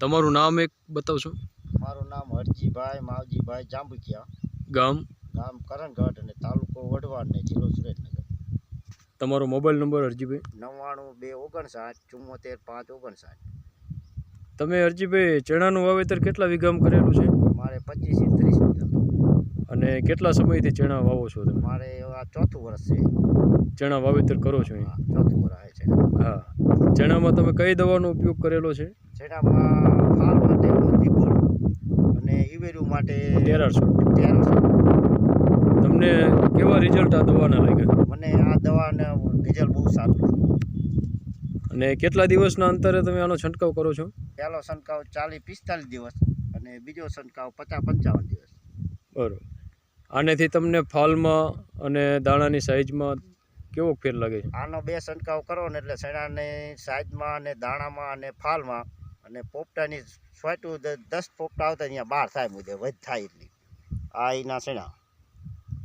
તમારું નામ એક બતાવશો? મારું નામ હરજીભાઈ માવજીભાઈ જાંબુકિયા. ગામ? ગામ કરણગઢ અને તાલુકો વઢવાડ ને જિલ્લો સુરેન્દ્રનગર. તમારો મોબાઈલ નંબર અરજીભાઈ નવ્વાણું બે ઓગણસાઠ ચુમ્મોતેર પાંચ ઓગણસાઠ. તમે અરજીભાઈ ચણાનું વાવેતર કેટલા વીઘામાં કરેલું છે? મારે પચીસથી ત્રીસ વીઘા. અને કેટલા સમયથી ચણા વાવો છો તમે? મારે આ ચોથું વર્ષ છે. ચણા વાવેતર કરો છો ચોથું વર્ષ છે. હા. ચણામાં તમે કઈ દવાનો ઉપયોગ કરેલો છે? ફાલ માટે અને ઈવેરું માટે તેરાસો તેરસો તમને કેવા રિઝલ્ટ આ દવાના લાગ્યા? મને આ દવાને રિઝલ્ટ બહુ સારું અને કેટલા દિવસના અંતરે તમે આનો છંટકાવ કરો છો? પહેલો છંટકાવ ચાલીસ પિસ્તાલીસ દિવસ અને બીજો છંટકાવ પચાસ પંચાવન દિવસ. બરાબર. આનેથી તમને ફાલમાં અને દાણાની સાઇઝમાં કેવો ફેર લાગે છે? આનો બે છંટકાવ કરો ને એટલે શેણાની સાઈઝમાં અને દાણામાં અને ફાલમાં અને પોપટાની સ્વાટું દસ પોપટા આવતા અહીંયા બાર થાય મુજબ વધ થાય એટલી. આ એના શેણા.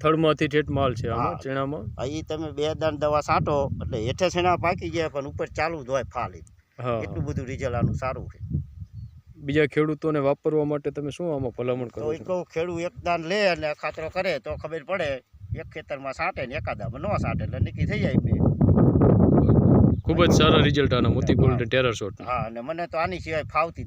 થડમાંથી ઠેઠ માલ છે આમાં. ચણામાં ઈ તમે બે દાણ દવા છાંટો એટલે હેઠે શેણા પાકી ગયા પણ ઉપર ચાલુ જ હોય ફાલ એટલું બધું રિઝલ્ટ આનું સારું છે. બીજા ખેડૂતોને વાપરવા માટે તમે શું આમાં ભલામણ કરો એ છો ખેડૂત એક દાન લે અને ખાતરો કરે તો ખબર પડે એક ખેતરમાં સાટે ને એકાદામાં ન સાટે એટલે નીકળી થઈ જાય એમને ખૂબ જ સારા રિઝલ્ટ આના મોતી ગોલ્ડ ટેરર શોટ હા અને મને તો આની સિવાય ફાવતી